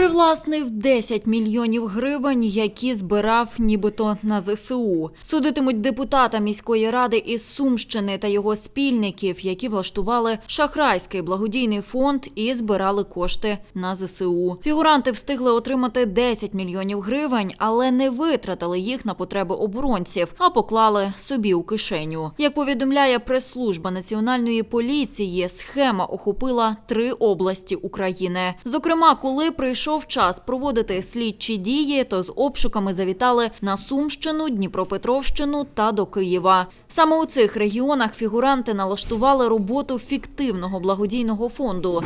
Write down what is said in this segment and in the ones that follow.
Привласнив 10 мільйонів гривень, які збирав нібито на ЗСУ. Судитимуть депутата міської ради із Сумщини та його спільників, які влаштували шахрайський благодійний фонд і збирали кошти на ЗСУ. Фігуранти встигли отримати 10 мільйонів гривень, але не витратили їх на потреби оборонців, а поклали собі у кишеню. Як повідомляє прес-служба національної поліції, схема охопила три області України. Зокрема, коли прийшов час проводити слідчі дії, то з обшуками завітали на Сумщину, Дніпропетровщину та до Києва. Саме у цих регіонах фігуранти налаштували роботу фіктивного благодійного фонду.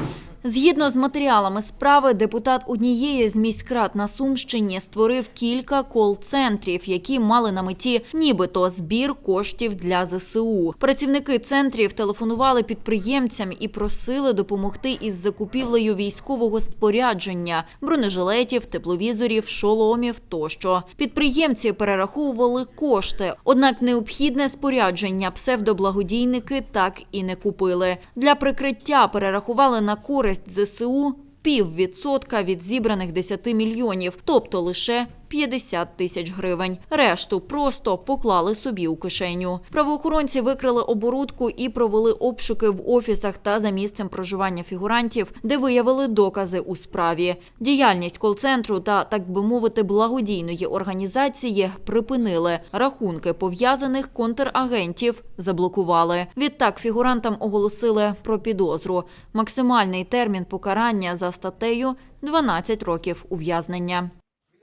Згідно з матеріалами справи, депутат однієї з міськрад на Сумщині створив кілька кол-центрів, які мали на меті нібито збір коштів для ЗСУ. Працівники центрів телефонували підприємцям і просили допомогти із закупівлею військового спорядження, бронежилетів, тепловізорів, шоломів тощо. Підприємці перераховували кошти, однак необхідне спорядження псевдоблагодійники так і не купили. Для прикриття перерахували на користь ЗСУ піввідсотка від зібраних 10 мільйонів, тобто лише 50 тисяч гривень. Решту просто поклали собі у кишеню. Правоохоронці викрили оборудку і провели обшуки в офісах та за місцем проживання фігурантів, де виявили докази у справі. Діяльність кол-центру та, так би мовити, благодійної організації припинили. Рахунки пов'язаних контрагентів заблокували. Відтак фігурантам оголосили про підозру. Максимальний термін покарання за статтею 12 років ув'язнення.